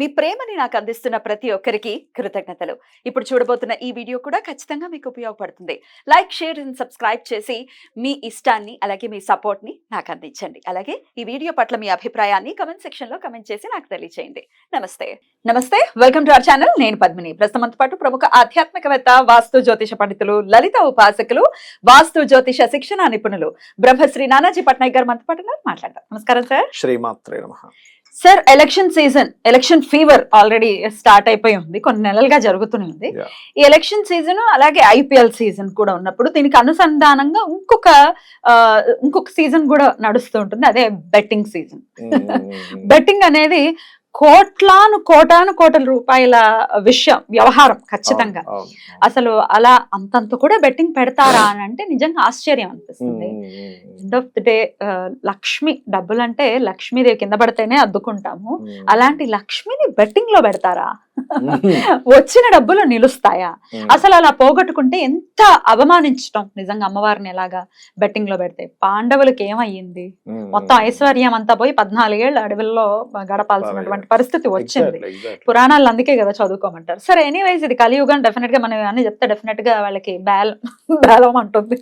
మీ ప్రేమని నాకు అందిస్తున్న ప్రతి ఒక్కరికి కృతజ్ఞతలు. ఇప్పుడు చూడబోతున్న ఈ వీడియో కూడా ఖచ్చితంగా మీకు ఉపయోగపడుతుంది. లైక్ షేర్ అండ్ సబ్స్క్రైబ్ చేసి మీ ఇష్టాన్ని అలాగే మీ సపోర్ట్ని నాకు అందించండి. అలాగే ఈ వీడియో పట్ల మీ అభిప్రాయాన్ని కమెంట్ సెక్షన్లో కమెంట్ చేసి నాకు తెలియజేయండి నమస్తే. నమస్తే. Welcome to our channel. నేను పద్మిని. ప్రస్తుతంతో పాటు ప్రముఖ ఆధ్యాత్మికవేత్త వాస్తు జ్యోతిష పండితులు లలిత ఉపాసకులు వాస్తు జ్యోతిష శిక్షణ నిపుణులు బ్రహ్మశ్రీ నానాజీ పట్నాయక్ గారు మనతో పాటు మాట్లాడతారు నమస్కారం సార్. శ్రీమాత్రే నమ. Sir election season election fever already start అయిపోయి ఉంది. కొన్ని నెలలుగా జరుగుతూనే ఉంది. ఈ ఎలక్షన్ సీజన్ అలాగే ఐపీఎల్ సీజన్ కూడా ఉన్నప్పుడు దీనికి అనుసంధానంగా ఇంకొక ఇంకొక సీజన్ కూడా నడుస్తూ ఉంటుంది. అదే బెట్టింగ్ సీజన్ బెట్టింగ్ అనేది కోట్లాను కోటాను కోట్ల రూపాయల విషయం వ్యవహారం ఖచ్చితంగా. అసలు అలా అంతంత కూడా బెట్టింగ్ పెడతారా అని అంటే నిజంగా ఆశ్చర్యం అనిపిస్తుంది. End of the day Lakshmi డబ్బులు అంటే లక్ష్మీదేవి కింద పడితేనే అద్దుకుంటాము. అలాంటి లక్ష్మిని బెట్టింగ్లో పెడతారా? వచ్చిన డబ్బులు నిలుస్తాయా? అసలు అలా పోగొట్టుకుంటే ఎంత అవమానించటం నిజంగా అమ్మవారిని ఎలాగా బెట్టింగ్లో పెడితే? పాండవులకి ఏమయ్యింది? మొత్తం ఐశ్వర్యం అంతా పోయి పద్నాలుగేళ్ళు అడవుల్లో గడపాల్సినటువంటి పరిస్థితి వచ్చింది. పురాణాలు అందుకే కదా చదువుకోమంటారు. సరే ఎనీవైజ్ ఇది కలియుగం డెఫినెట్గా మనం అన్ని చెప్తే డెఫినెట్గా వాళ్ళకి బేల బేలం అంటుంది.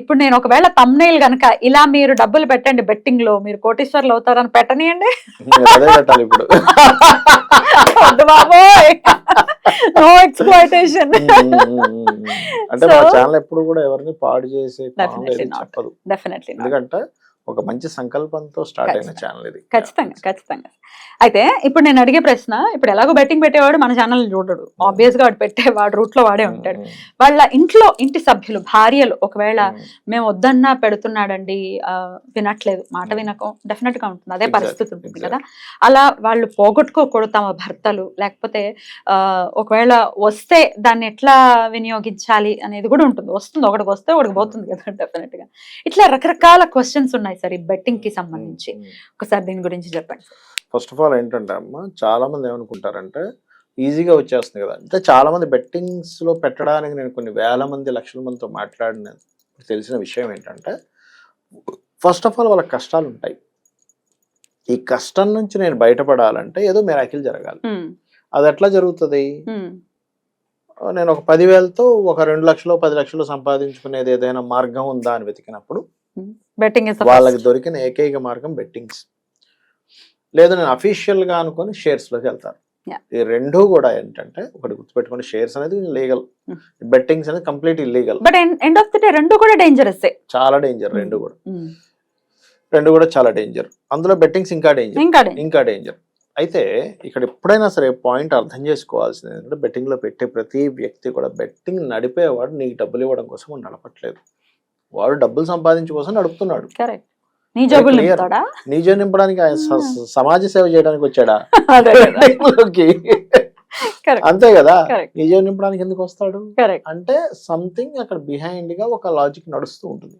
ఇప్పుడు నేను ఒకవేళ తమ్నేల్ గనక ఇలా మీరు డబ్బులు పెట్టండి బెట్టింగ్లో మీరు కోటీశ్వర్లు అవుతారని పెట్టనియండి. బాబోయ్. నో ఎక్స్ప్లాయిటేషన్ అంటే ఛానల్ ఎప్పుడు కూడా ఎవరిని పాడు చేసే డెఫినెట్లీ ఎందుకంటే ఒక మంచి సంకల్పంతో స్టార్ట్ అయిన. ఛానల్ ఇది. ఖచ్చితంగా ఖచ్చితంగా. అయితే ఇప్పుడు నేను అడిగే ప్రశ్న ఇప్పుడు ఎలాగో బెట్టింగ్ పెట్టేవాడు మన ఛానల్ చూడడు. ఆబ్వియస్గా వాడు పెట్టే వాడు రూట్లో వాడే ఉంటాడు. వాళ్ళ ఇంట్లో ఇంటి సభ్యులు భార్యలు ఒకవేళ మేము వద్దన్నా పెడుతున్నాడండి వినట్లేదు మాట వినకం డెఫినెట్గా ఉంటుంది. అదే పరిస్థితి ఉంటుంది. కదా. అలా వాళ్ళు పోగొట్టుకోకూడదు తమ భర్తలు లేకపోతే ఒకవేళ వస్తే దాన్ని ఎట్లా వినియోగించాలి అనేది కూడా ఉంటుంది. వస్తుంది ఒకటికి వస్తే ఒకటికి పోతుంది కదా డెఫినెట్గా. ఇట్లా రకరకాల క్వశ్చన్స్ ఉన్నాయి. సార్ ఈ బెట్టింగ్కి సంబంధించి. ఒకసారి దీని గురించి చెప్పండి. ఫస్ట్ ఆఫ్ ఆల్ ఏంటంటే అమ్మ చాలా మంది ఏమనుకుంటారంటే ఈజీగా వచ్చేస్తుంది కదా. అంటే చాలా మంది బెట్టింగ్స్లో పెట్టడానికి నేను కొన్ని వేల మంది లక్షల మందితో మాట్లాడిన తెలిసిన విషయం ఏంటంటే ఫస్ట్ ఆఫ్ ఆల్ వాళ్ళ కష్టాలు ఉంటాయి. ఈ కష్టం నుంచి నేను బయటపడాలంటే ఏదో మిరాకిల్ జరగాలి. అది ఎట్లా జరుగుతుంది? నేను ఒక పదివేలతో ఒక రెండు లక్షలు పది లక్షలు సంపాదించుకునేది ఏదైనా మార్గం ఉందా అని వెతికినప్పుడు బెట్టింగ్ వాళ్ళకి దొరికిన ఏకైక మార్గం బెట్టింగ్స్ లేదు నేను అఫీషియల్గా అనుకొని షేర్స్లోకి వెళ్తాను. ఈ రెండు కూడా ఏంటంటే ఒకటి గుర్తుపెట్టుకుని షేర్స్ అనేది లీగల్ Hmm. బెట్టింగ్స్ అనేది complete illegal but end of the day రెండు కూడా డేంజరస్ చాలా డేంజర్ రెండు కూడా. రెండు కూడా చాలా డేంజర్ అందులో బెట్టింగ్స్ ఇంకా డేంజర్ ఇంకా డేంజర్ అయితే ఇక్కడ ఎప్పుడైనా సరే పాయింట్ అర్థం చేసుకోవాల్సింది ఏంటంటే బెట్టింగ్లో పెట్టే ప్రతి వ్యక్తి కూడా బెట్టింగ్ నడిపేవాడు నీకు డబ్బులు ఇవ్వడం కోసం నడపట్లేదు. వాడు డబ్బులు సంపాదించు కోసం నడుపుతున్నాడు. నిజం నింపడానికి ఆయన Hmm. సమాజ సేవ చేయడానికి వచ్చాడా? అంతే కదా? నిజం నింపడానికి ఎందుకు వస్తాడు? అంటే సంథింగ్ అక్కడ బిహైండ్గా ఒక లాజిక్ నడుస్తూ ఉంటుంది.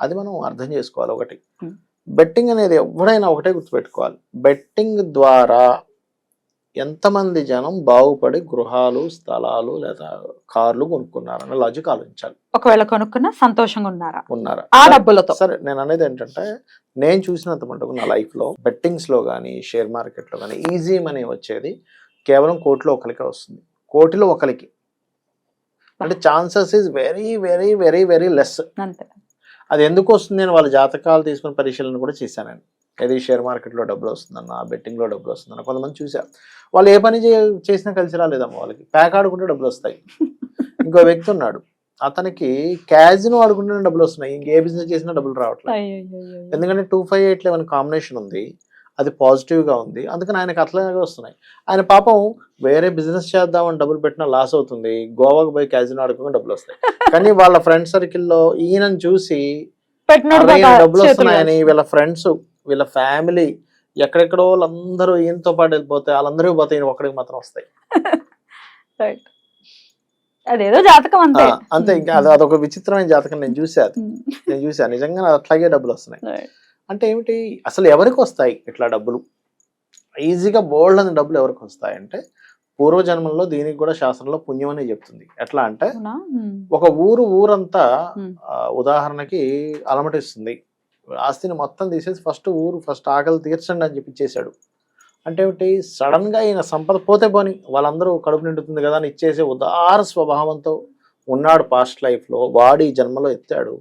అది మనం అర్థం చేసుకోవాలి ఒకటి. Hmm. బెట్టింగ్ అనేది ఎవడైనా ఒకటే గుర్తుపెట్టుకోవాలి. బెట్టింగ్ ద్వారా ఎంతమంది జనం బాగుపడి గృహాలు స్థలాలు లేదా కార్లు కొనుక్కున్నారన్న లాజిక్ ఆలోచించాలి. ఒకవేళ కొనుక్కున్నా సంతోషంగా ఉన్నారా? ఉన్నారా? ఆ డబ్బులతో. సరే నేను అనేది ఏంటంటే నేను చూసినంత మటుకు నా లైఫ్లో బెట్టింగ్స్లో కానీ షేర్ మార్కెట్లో కానీ ఈజీ మనీ వచ్చేది కేవలం కోటిలో ఒకరికి వస్తుంది. కోటిలో ఒకరికి. అంటే chances is very very very very less అంతే. అది ఎందుకు వస్తుంది నేను వాళ్ళ జాతకాలు తీసుకుని పరిశీలన కూడా చేశాను నేను. ఏది షేర్ మార్కెట్లో డబ్బులు వస్తుందన్న బెట్టింగ్లో డబ్బులు వస్తుందన్న కొంతమంది చూసా. వాళ్ళు ఏ పని చేసినా కలిసి రాలేదమ్మా వాళ్ళకి. ప్యాక్ ఆడుకుంటే డబ్బులు వస్తాయి. ఇంకో వ్యక్తి ఉన్నాడు. అతనికి క్యాజినో ఆడుకుంటే డబ్బులు వస్తున్నాయి. ఇంకే బిజినెస్ చేసినా డబ్బులు రావట్లేదు. ఎందుకంటే two five eight eleven combination ఉంది. అది పాజిటివ్గా ఉంది. అందుకని ఆయనకు అట్లాగే వస్తున్నాయి. ఆయన పాపం వేరే బిజినెస్ చేద్దామని డబ్బులు పెట్టినా లాస్ అవుతుంది. గోవాకు పోయి క్యాజినో ఆడుకుని డబ్బులు వస్తాయి. కానీ వాళ్ళ ఫ్రెండ్ సర్కిల్లో ఈయనను చూసి డబ్బులు వస్తున్నాయని. వీళ్ళ ఫ్రెండ్స్ వీళ్ళ ఫ్యామిలీ ఎక్కడెక్కడో వాళ్ళందరూ ఈయనతో పాటు వెళ్ళిపోతే వాళ్ళందరూ పోతే ఈయన ఒక్కడికి మాత్రం వస్తాయి. అదేదో జాతకం అంతే. అంతే. ఇంకా అది అదొక విచిత్రమైన జాతకం నేను చూసా అది ఉమ్. నేను చూసా నిజంగా అట్లాగే డబ్బులు వస్తున్నాయి. అంటే ఏమిటి? అసలు ఎవరికి వస్తాయి ఇట్లా డబ్బులు? ఈజీగా బోల్డ్ అని డబ్బులు ఎవరికి వస్తాయి అంటే పూర్వజన్మల్లో దీనికి కూడా శాస్త్రంలో పుణ్యం అనే చెప్తుంది. ఎట్లా అంటే? ఉమ్. ఒక ఊరు ఊరంతా ఉదాహరణకి అలమటిస్తుంది. ఆస్తిని మొత్తం తీసేసి ఫస్ట్ ఊరు ఫస్ట్ ఆకలి తీర్చండి అని చెప్పి ఇచ్చేశాడు. అంటే ఒకటి సడన్గా ఈయన సంపద పోతే పోని వాళ్ళందరూ కడుపు నిండుతుంది కదా అని ఇచ్చేసి ఉదార స్వభావంతో ఉన్నాడు పాస్ట్ లైఫ్లో. వాడి జన్మలో ఎత్తాడు.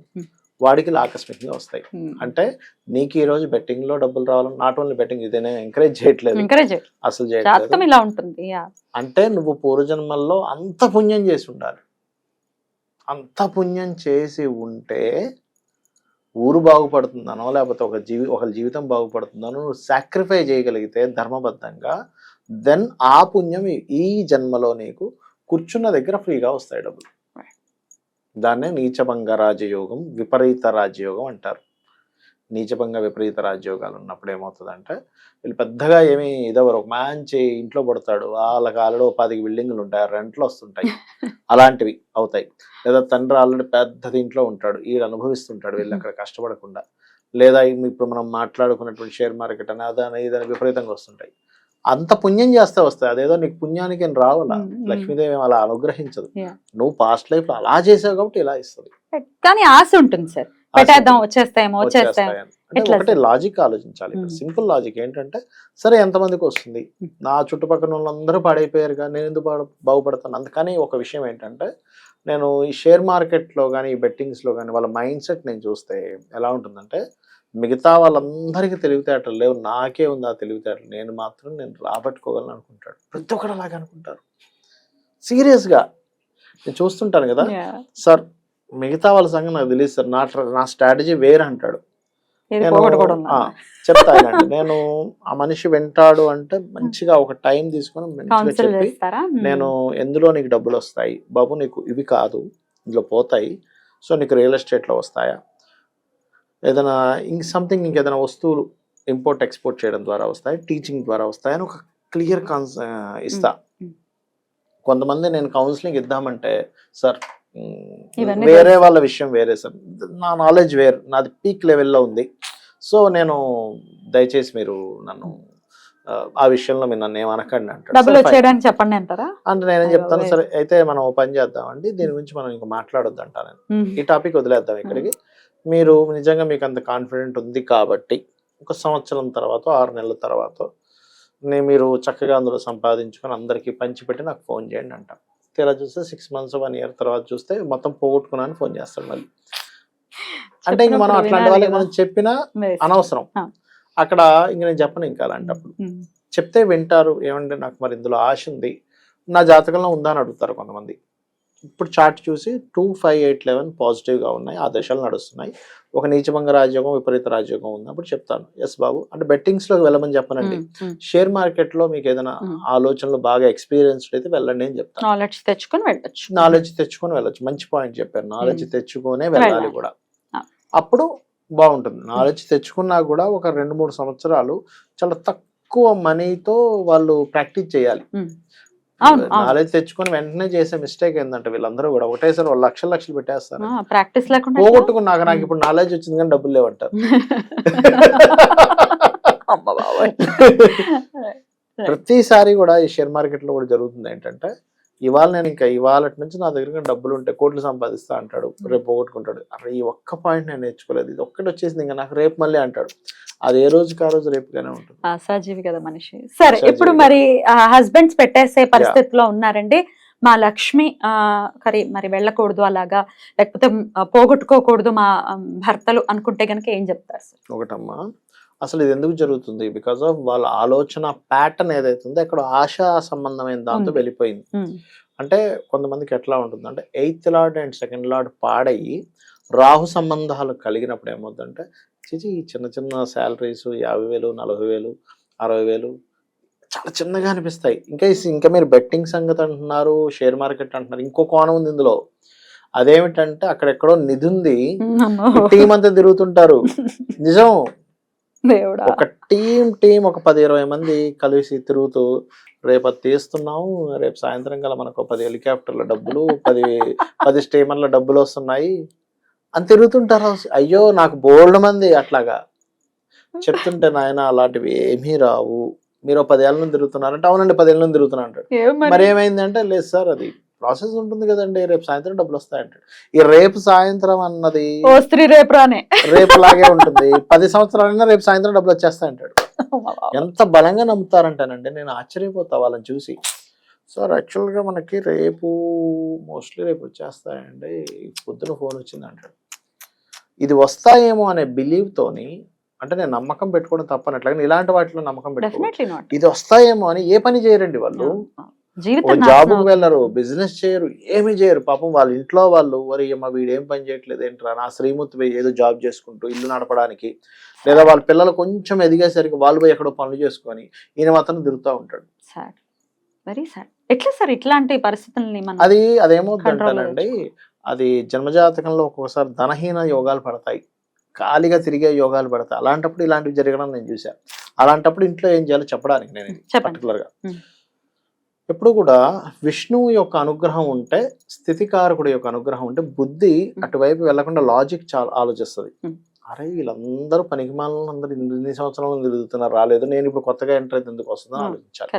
వాడికి ఆకస్మికంగా వస్తాయి. అంటే నీకు ఈ రోజు బెట్టింగ్లో డబ్బులు రావాలని నాట్ ఓన్లీ బెట్టింగ్ ఇదేనే ఎంకరేజ్ చేయట్లేదు. అసలు చేయట్లేదు. ఇలా ఉంటుంది. యా. అంటే నువ్వు పూర్వజన్మల్లో అంత పుణ్యం చేసి ఉండాలి. అంత పుణ్యం చేసి ఉంటే ఊరు బాగుపడుతుందనో లేకపోతే ఒక జీవి ఒక జీవితం బాగుపడుతుందనో నువ్వు సాక్రిఫై చేయగలిగితే ధర్మబద్ధంగా దెన్ ఆ పుణ్యం ఈ- జన్మలో నీకు కూర్చున్న దగ్గర ఫ్రీగా వస్తాయి డబ్బులు. దాన్నే నీచభంగ రాజయోగం విపరీత రాజయోగం అంటారు నీచభంగ విపరీత రాజయోగాలు ఉన్నప్పుడు ఏమవుతుందంటే వీళ్ళు పెద్దగా ఏమి ఇదవరు ఒక మంచి ఇంట్లో పడతాడు. ఆల్రెడీ ఓ పది బిల్డింగ్లు ఉంటాయి. రెంట్లు వస్తుంటాయి. అలాంటివి అవుతాయి. లేదా తండ్రి ఆల్రెడీ పెద్ద ఇంట్లో ఉంటాడు. వీళ్ళు అనుభవిస్తుంటాడు వీళ్ళు అక్కడ కష్టపడకుండా. లేదా ఇప్పుడు మనం మాట్లాడుకున్నటువంటి షేర్ మార్కెట్ అని అదని ఇదని విపరీతంగా వస్తుంటాయి. అంత పుణ్యం చేస్తే వస్తాయి. అదేదో నీకు పుణ్యానికి ఏం రావాలా. లక్ష్మీదేవి అలా అనుగ్రహించదు. నువ్వు పాస్ట్ లైఫ్లో అలా చేసావు కాబట్టి ఇలా ఇస్తుంది. కానీ ఆశ ఉంటుంది సార్. పెట్టేద్దాం వచ్చేస్తాయేమో ఎట్లా ఒకటే? లాజిక్ ఆలోచించాలి. సింపుల్ లాజిక్ ఏంటంటే సరే ఎంతమందికి వస్తుంది. నా చుట్టుపక్కల వాళ్ళందరూ పాడైపోయారుగా నేను ఎందుకు బాగు- బాగుపడతాను? అందుకని ఒక విషయం ఏంటంటే నేను ఈ షేర్ మార్కెట్లో కానీ ఈ బెట్టింగ్స్లో కానీ వాళ్ళ మైండ్ సెట్ నేను చూస్తే ఎలా ఉంటుందంటే మిగతా వాళ్ళందరికీ తెలివితేటలు లేవు. నాకే ఉంది ఆ తెలివితేటలు. నేను మాత్రం నేను రాబట్టుకోగలను అనుకుంటాడు. ప్రతి ఒక్కరు అలాగే అనుకుంటారు. సీరియస్గా నేను చూస్తుంటాను కదా. సార్ మిగతా వాళ్ళ సంగతి నాకు తెలియదు సార్. నా నా స్ట్రాటజీ వేరే అంటాడు. ఇది నేను- ఆ, చెప్తా వినండి. నేను ఆ మనిషి వింటాడు అంటే మంచిగా ఒక టైం తీసుకొని మంచిగా చెప్పి. నేను ఎందులో నీకు డబ్బులు వస్తాయి? బాబు నీకు ఇవి కాదు. ఇందులో పోతాయి. సో నీకు రియల్ ఎస్టేట్లో వస్తాయా? ఏదైనా ఇంక సంథింగ్ ఇంకేదైనా వస్తువులు ఇంపోర్ట్ ఎక్స్పోర్ట్ చేయడం ద్వారా వస్తాయి? టీచింగ్ ద్వారా వస్తాయి? అని ఒక క్లియర్ కాన్స్ ఇస్తా. కొంతమంది నేను కౌన్సిలింగ్ ఇద్దామంటే సార్ వేరే. వాళ్ళ విషయం వేరే సార్. నా నాలెడ్జ్ వేరు. నాది పీక్ లెవెల్లో ఉంది. సో నేను దయచేసి మీరు నన్ను ఆ, విషయంలో మీరు నన్ను ఏమనకండి. వచ్చేయడానికి చెప్పండి అంటారా? అంటే నేనేం చెప్తాను సరే అయితే మనం పని చేద్దామండి. దీని గురించి మనం ఇంకా మాట్లాడొద్దు అంటా నేను. ఈ టాపిక్ వదిలేద్దాం ఇక్కడికి. మీరు నిజంగా మీకు అంత కాన్ఫిడెంట్ ఉంది కాబట్టి ఒక సంవత్సరం తర్వాత ఆరు నెలల తర్వాత నేను మీరు చక్కగా అందులో సంపాదించుకొని అందరికీ పంచిపెట్టి నాకు ఫోన్ చేయండి అంట. తీరా చూస్తే సిక్స్ మంత్స్ వన్ ఇయర్ తర్వాత చూస్తే మొత్తం పోగొట్టుకున్నాను ఫోన్ చేస్తాడు మళ్ళీ అంటే ఇంక మనం అట్లాంటి వాళ్ళకి. మనం చెప్పినా. అనవసరం. అక్కడ ఇంక నేను చెప్పను ఇంకా అలాంటప్పుడు. చెప్తే వింటారు ఏమంటే నాకు మరి ఇందులో ఆశ ఉంది నా జాతకంలో ఉందా అని అడుగుతారు కొంతమంది ఇప్పుడు చార్ట్ చూసి టూ ఫైవ్ ఎయిట్ లెవెన్ పాజిటివ్గా ఉన్నాయి ఆ దశలు నడుస్తున్నాయి. ఒక నీచభంగ రాజ్యోగం విపరీత రాజ్యోగం ఉన్నప్పుడు చెప్తాను. ఎస్ బాబు. అంటే బెట్టింగ్స్లోకి వెళ్ళమని చెప్పనండి. షేర్ మార్కెట్లో మీకు ఏదైనా. ఆలోచనలు బాగా ఎక్స్పీరియన్స్డ్ అయితే వెళ్ళండి అని చెప్తాను. నాలెడ్జ్ తెచ్చుకొని వెళ్ళొచ్చు. నాలెడ్జ్ తెచ్చుకొని వెళ్ళొచ్చు. మంచి పాయింట్ చెప్పారు. నాలెడ్జ్. తెచ్చుకొనే వెళ్ళాలి. కూడా. అప్పుడు బాగుంటుంది. నాలెడ్జ్ తెచ్చుకున్నా కూడా ఒక రెండు మూడు సంవత్సరాలు చాలా తక్కువ మనీతో వాళ్ళు ప్రాక్టీస్ చేయాలి. నాలెడ్జ్ తెచ్చుకొని వెంటనే చేసే మిస్టేక్ ఏంటంటే వీళ్ళందరూ కూడా ఒకటేసారి వాళ్ళు లక్షలు లక్షలు పెట్టేస్తారు ప్రాక్టీస్ లేకుండా? పోగొట్టుకున్నాక నాకు. ఇప్పుడు నాలెడ్జ్ వచ్చింది కానీ డబ్బులు లేవంటారు. ప్రతిసారి కూడా ఈ షేర్ మార్కెట్లో కూడా జరుగుతుంది ఏంటంటే ఇవాళ నేను ఇంకా ఇవాళ నుంచి నా దగ్గర డబ్బులు ఉంటే కోట్లు సంపాదిస్తా అంటాడు రేపు పోగొట్టుకుంటాడు. అక్కడ ఈ ఒక్క పాయింట్ నేను నేర్చుకోలేదు. ఇది ఒక్కటి వచ్చేసింది ఇంకా నాకు రేపు మళ్ళీ అంటాడు. అది ఏ రోజుకి ఆ రోజు రేపుగానే ఉంటుంది. ఆశాజీవి కదా మనిషి. సరే ఇప్పుడు. మరి హస్బెండ్స్ పెట్టేసే పరిస్థితిలో ఉన్నారండి. మా లక్ష్మి ఆ, కరి మరి వెళ్ళకూడదు అలాగా లేకపోతే పోగొట్టుకోకూడదు మా భర్తలు అనుకుంటే గనక ఏం చెప్తారు సార్ ఒకటమ్మా అసలు ఇది ఎందుకు జరుగుతుంది? బికాస్ ఆఫ్ వాళ్ళ ఆలోచన ప్యాటర్న్ ఏదైతే ఉందో అక్కడ ఆశా సంబంధమైన దాంతో. వెళ్ళిపోయింది. అంటే కొంతమందికి ఎట్లా ఉంటుంది అంటే eighth lord and second lord పాడయి Rahu సంబంధాలు కలిగినప్పుడు ఏమవుతుందంటే చిచి ఈ చిన్న చిన్న శాలరీస్ యాభై వేలు నలభై వేలు అరవై వేలు చాలా చిన్నగా అనిపిస్తాయి. ఇంకా ఇంకా మీరు బెట్టింగ్ సంగతి అంటున్నారు షేర్ మార్కెట్ అంటున్నారు ఇంకో కోణం ఉంది ఇందులో. అదేమిటంటే అక్కడెక్కడో నిధి ఉంది. టీం అంతా తిరుగుతుంటారు. నిజం. దేవుడా. ఒక టీం టీం ఒక పది ఇరవై మంది కలిసి తిరుగుతూ రేపు అది తీస్తున్నాం రేపు సాయంత్రం కల్లా మనకు పది హెలికాప్టర్ల డబ్బులు పది పది స్టీమర్ల డబ్బులు వస్తున్నాయి అని తిరుగుతుంటారు? అయ్యో నాకు బోల్డ్ మంది అట్లాగా. చెప్తుంటే నాయన అలాంటివి ఏమీ రావు. మీరు పదేళ్ళ నుంచి తిరుగుతున్నారంటే అవునండి పదేళ్ళ నుంచి తిరుగుతున్నా అంటాడు. మరి? మరి? ఏమైందంటే లేదు సార్ అది ప్రాసెస్ ఉంటుంది కదండి రేపు సాయంత్రం డబ్బులు వస్తాయంటాడు. ఈ రేపు సాయంత్రం అన్నది స్త్రీ రేపు రానే. రేపు లాగే ఉంటుంది. పది సంవత్సరాలైనా రేపు సాయంత్రం డబ్బులు వచ్చేస్తాయంటాడు. ఎంత బలంగా నమ్ముతారంటానండి నేను ఆశ్చర్యపోతా వాళ్ళని చూసి. సార్ యాక్చువల్గా మనకి రేపు మోస్ట్లీ రేపు వచ్చేస్తాయండి. పొద్దున ఫోన్ వచ్చింది అంటాడు ఇది వస్తాయేమో అనే belief తోని అంటే నేను నమ్మకం పెట్టుకోవడం తప్పనట్లగా ఇలాంటి వాటిలో నమ్మకం పెట్టుకో డెఫినెట్లీ నాట్ ఇది వస్తాయేమో అని ఏ పని చేయరండి వాళ్ళు. నాశనం వెళ్ళరు బిజినెస్ చేయరు ఏమీ చేయరు. పాపం వాళ్ళ ఇంట్లో వాళ్ళు వరి అమ్మ వీడేం పని చేయట్లేదు ఏంట్రా? నా శ్రీమూర్తి పోయి ఏదో జాబ్ చేసుకుంటూ ఇల్లు నడపడానికి లేదా వాళ్ళ పిల్లలు కొంచెం ఎదిగేసరికి వాళ్ళు పోయి ఎక్కడో పనులు చేసుకొని ఈయన మాత్రం తిరుగుతూ ఉంటాడు. సాడ్ వెరీ సాడ్ ఎట్లా సార్ ఇట్లాంటి పరిస్థితుల్ని మనం అది అదేమవుతుందంటానండి అది జన్మజాతకంలో ఒక్కొక్కసారి ధనహీన యోగాలు పడతాయి. ఖాళీగా తిరిగే యోగాలు పడతాయి. అలాంటప్పుడు ఇలాంటివి జరగడం నేను చూశాను అలాంటిప్పుడు ఇంట్లో ఏం చేయాలో చెప్పడానికి నేను పర్టికులర్గా. ఎప్పుడు కూడా విష్ణువు యొక్క అనుగ్రహం ఉంటే స్థితికారకుడి యొక్క అనుగ్రహం ఉంటే బుద్ధి. అటువైపు వెళ్ళకుండా లాజిక్ చాలా ఆలోచిస్తుంది. అరే వీళ్ళందరూ పనికి అందరూ ఇన్ని సంవత్సరాలు తిరుగుతున్నారు రాలేదు నేను ఇప్పుడు కొత్తగా ఎంటర్ అయితే ఎందుకు వస్తుందని ఉం. ఆలోచించాలి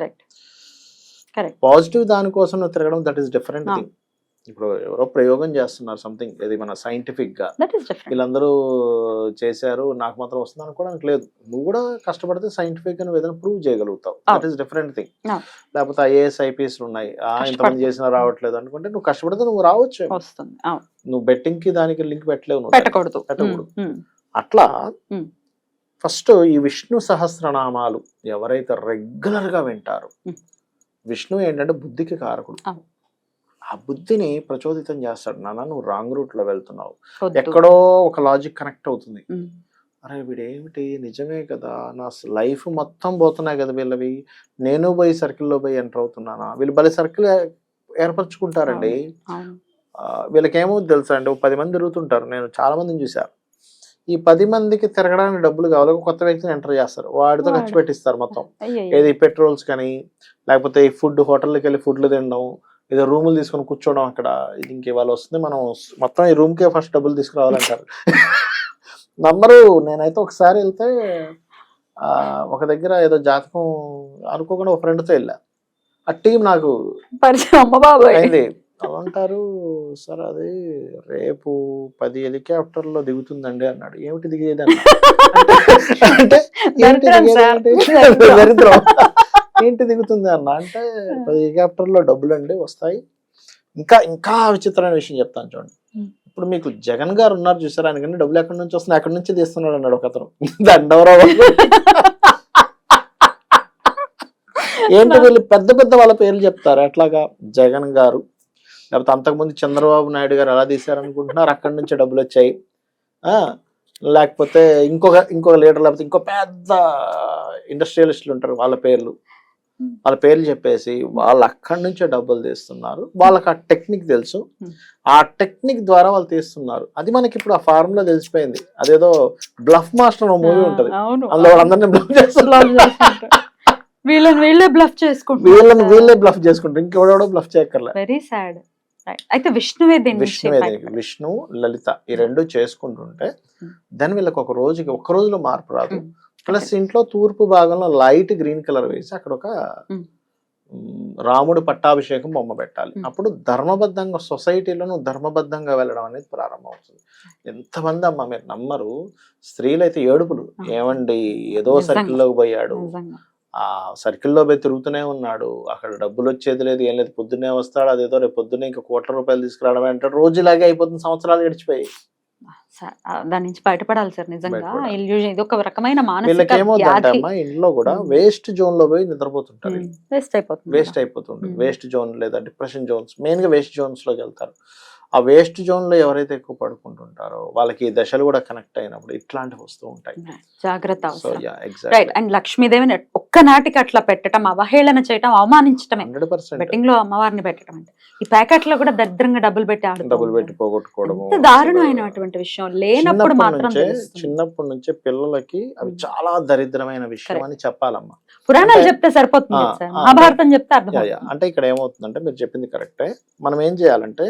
పాజిటివ్ దానికోసం నువ్వు తిరగడం దట్ ఈస్ డిఫరెంట్. థింగ్ ఇప్పుడు ఎవరో ప్రయోగం చేస్తున్నారు సంథింగ్ ఇది మన సైంటిఫిక్గా వీళ్ళందరూ చేశారు నాకు మాత్రం వస్తుంది అనుకోవడానికి లేదు నువ్వు కూడా కష్టపడితే సైంటిఫిక్గా నువ్వు ఏదైనా ప్రూవ్ చేయగలుగుతావు దట్. Is different thing. లేకపోతే ఐఏఎస్ ఐపీఎస్ ఉన్నాయి ఆ ఇంతమంది. చేసినా రావట్లేదు అనుకుంటే నువ్వు కష్టపడితే నువ్వు రావచ్చు నువ్వు బెట్టింగ్కి దానికి లింక్ పెట్టలేవు నువ్వు పెట్టకూడదు పెట్టకూడదు. అట్లా. ఫస్ట్ ఈ విష్ణు సహస్రనామాలు ఎవరైతే రెగ్యులర్గా వింటారు. విష్ణు ఏంటంటే బుద్ధికి కారకుడు. ఆ బుద్ధిని ప్రచోదితం చేస్తాడు. నాన్న నువ్వు రాంగ్ రూట్లో వెళ్తున్నావు. ఎక్కడో ఒక లాజిక్ కనెక్ట్ అవుతుంది. అరే వీడేమిటి? నిజమే కదా. నా లైఫ్ మొత్తం పోతున్నాయి కదా వీళ్ళవి. నేను పోయి సర్కిల్లో పోయి ఎంటర్ అవుతున్నానా? వీళ్ళు భలే సర్కిల్ ఏర్పరచుకుంటారండి. అవును. ఆ, వీళ్ళకి ఏమో తెలుసా అండి? పది మంది తిరుగుతుంటారు. నేను చాలా మందిని చూశాను ఈ పది మందికి తిరగడానికి డబ్బులు కావాలి. ఒక కొత్త వ్యక్తిని ఎంటర్ చేస్తారు. వాడితో ఖర్చు. పెట్టిస్తారు మొత్తం. ఏది పెట్రోల్స్ కానీ లేకపోతే ఈ ఫుడ్ హోటల్కి వెళ్ళి ఫుడ్లు తినడం ఏదో రూములు తీసుకొని కూర్చోవడం అక్కడ ఇది ఇంక ఇవాళ వస్తుంది. మనం మొత్తం ఈ రూమ్కే ఫస్ట్ డబ్బులు తీసుకురావాలంటారు. నంబరు నేనైతే ఒకసారి వెళ్తే ఒక దగ్గర ఏదో జాతకం అనుకోకుండా ఒక ఫ్రెండ్తో వెళ్ళా. ఆ టీం నాకు అయింది. అంటారు సార్ అది రేపు పది హెలికాప్టర్లో దిగుతుందండి అన్నాడు. ఏమిటి దిగేది? అంటే దరిద్రం. ఏంటి దిగుతుంది అన్న అంటే పది హెలికాప్టర్లో డబ్బులు అండి వస్తాయి. ఇంకా ఇంకా విచిత్రమైన విషయం చెప్తాను చూడండి. ఇప్పుడు మీకు జగన్ గారు ఉన్నారు చూసారు? ఆయనకన్నా డబ్బులు ఎక్కడి నుంచి వస్తున్నాయి? అక్కడి నుంచి తీస్తున్నాడు అన్నాడు ఒక అతను. దండవరా. ఏంటి వీళ్ళు పెద్ద పెద్ద వాళ్ళ పేర్లు చెప్తారు. ఎట్లాగా? జగన్ గారు. లేకపోతే అంతకుముందు చంద్రబాబు నాయుడు గారు ఎలా తీశారు అనుకుంటున్నారు అక్కడి నుంచి డబ్బులు వచ్చాయి. లేకపోతే ఇంకొక ఇంకొక లీడర్ లేకపోతే ఇంకో పెద్ద ఇండస్ట్రియలిస్టులు ఉంటారు వాళ్ళ పేర్లు. వాళ్ళ పేర్లు చెప్పేసి వాళ్ళు అక్కడి నుంచే డబ్బులు తీస్తున్నారు. వాళ్ళకి ఆ టెక్నిక్ తెలుసు. ఆ టెక్నిక్ ద్వారా వాళ్ళు తీస్తున్నారు. అది మనకి ఇప్పుడు ఆ ఫార్ములా తెలిసిపోయింది. అదేదో బ్లఫ్ మాస్టర్ మూవీ ఉంటది. అందులో వాళ్ళందరినీ బ్లఫ్ చేస్తున్నారు. వీళ్ళని వీళ్ళే బ్లఫ్ చేసుకుంటారు వీళ్ళని వీళ్ళే బ్లఫ్ చేసుకుంటారు. ఇంకెవడెవడో బ్లఫ్ చేయక్కర్లే. వెరీ సాడ్ అయితే విష్ణువే నుంచి విష్ణు లలిత ఈ రెండు చేసుకుంటుంటే. దాని వీళ్ళకి ఒక రోజుకి ఒక రోజులో మార్పు రాదు. ప్లస్ ఇంట్లో తూర్పు భాగంలో లైట్ గ్రీన్ కలర్ వేసి అక్కడ ఒక రాముడు పట్టాభిషేకం బొమ్మ పెట్టాలి. అప్పుడు ధర్మబద్ధంగా సొసైటీలో ధర్మబద్ధంగా వెళ్ళడం అనేది ప్రారంభం అవుతుంది ఎంతమంది అమ్మ మీరు నమ్మరు స్త్రీలు అయితే ఏడుపులు. ఏమండి ఏదో. సర్కిల్లోకి పోయాడు. ఆ సర్కిల్లో పోయి తిరుగుతూనే ఉన్నాడు. అక్కడ డబ్బులు వచ్చేది లేదు ఏం లేదు పొద్దున్నే వస్తాడు అదేదో రేపు పొద్దున్నే ఇంకా కోట్ల రూపాయలు తీసుకురావడం అంటే రోజు ఇలాగే అయిపోతుంది సంవత్సరాలు గడిచిపోయి. సా- ఆ, దాని నుంచి బయటపడాలి సార్ నిజంగా. ఇల్యూజన్ ఇది ఒక రకమైన మానసిక ఇంట్లో కూడా. వేస్ట్ జోన్లో పోయి నిద్రపోతుంటారు వేస్ట్ అయిపోతుంది. వేస్ట్ అయిపోతుంది. వేస్ట్ జోన్ లేదా డిప్రెషన్ జోన్స్ మెయిన్గా వేస్ట్ జోన్స్లోకి వెళ్తారు. ఆ వేస్ట్ జోన్లో ఎవరైతే ఎక్కువ పడుకుంటుంటారో వాళ్ళకి ఈ దశలు కూడా కనెక్ట్ అయినప్పుడు ఇట్లాంటివి వస్తూ ఉంటాయి. జాగ్రత్త అండ్ లక్ష్మీదేవిని ఒక్కనాటికి అట్లా పెట్టడం అవహేళన చేయటం పర్సెంట్. బెట్టింగ్లో అమ్మవారిని పెట్టడం అంటే. ఈ ప్యాకెట్లో కూడా దరిద్రంగా డబ్బులు పెట్టి డబ్బులు పెట్టి ఎంత దారుణమైనటువంటి విషయం. లేనప్పుడు మాత్రం. చిన్నప్పటి నుంచే పిల్లలకి అవి. చాలా దరిద్రమైన విషయం. అని చెప్పాలమ్మా. పురాణాలు చెప్తే సరిపోతుంది మహాభారతం చెప్తే అర్థం. అంటే ఇక్కడ ఏమవుతుందంటే మీరు చెప్పింది కరెక్టే. మనం ఏం చేయాలంటే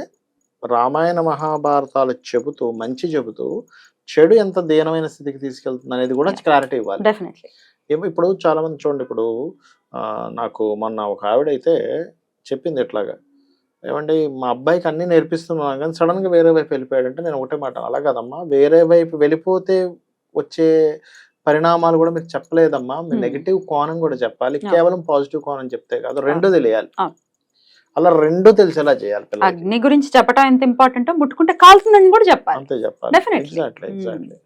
రామాయణ మహాభారతాలు చెబుతూ మంచి చెబుతూ చెడు ఎంత దీనమైన స్థితికి తీసుకెళ్తుంది అనేది కూడా క్లారిటీ ఇవ్వాలి. డెఫినెట్లీ ఏమో ఇప్పుడు చాలా మంది చూడండి ఇప్పుడు నాకు మొన్న ఒక ఆవిడ అయితే చెప్పింది ఎట్లాగా ఏమండి మా అబ్బాయికి అన్ని నేర్పిస్తున్నాను కానీ సడన్గా వేరే వైపు వెళ్ళిపోయాడంటే నేను ఒకటే మాట అలా కదమ్మా వేరే వైపు వెళ్ళిపోతే వచ్చే పరిణామాలు కూడా మీకు చెప్పలేదమ్మా మీ. నెగిటివ్ కోణం కూడా చెప్పాలి. కేవలం పాజిటివ్ కోణం చెప్తే కాదు రెండు తెలియాలి. అలా రెండు తెలిసేలా చేయాలి అగ్ని గురించి చెప్పడం ఎంత ఇంపార్టెంట్ ముట్టుకుంటే కాల్తుందని కూడా చెప్పాలి. అంతే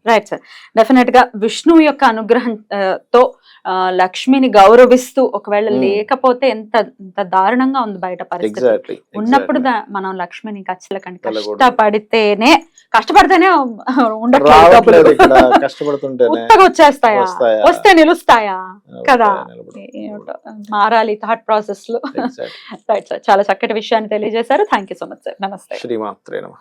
రైట్ సార్ డెఫినెట్గా విష్ణువు యొక్క అనుగ్రహం ఆ, తో ఆ, లక్ష్మిని గౌరవిస్తూ ఒకవేళ Hmm. లేకపోతే ఎంత ఎంత దారుణంగా ఉంది బయట పరిస్థితి. ఉన్నప్పుడు మనం లక్ష్మిని ఖచ్చితంగా. కష్టపడితేనే కష్టపడితేనే ఉండట్లేదు వచ్చేస్తాయా? వస్తే నిలుస్తాయా? కదా. మారాలి థాట్ ప్రాసెస్లో. రైట్ సార్ చాలా చక్కటి విషయాన్ని తెలియజేశారు. Thank you so much sir నమస్తే శ్రీమాత్రే నమ.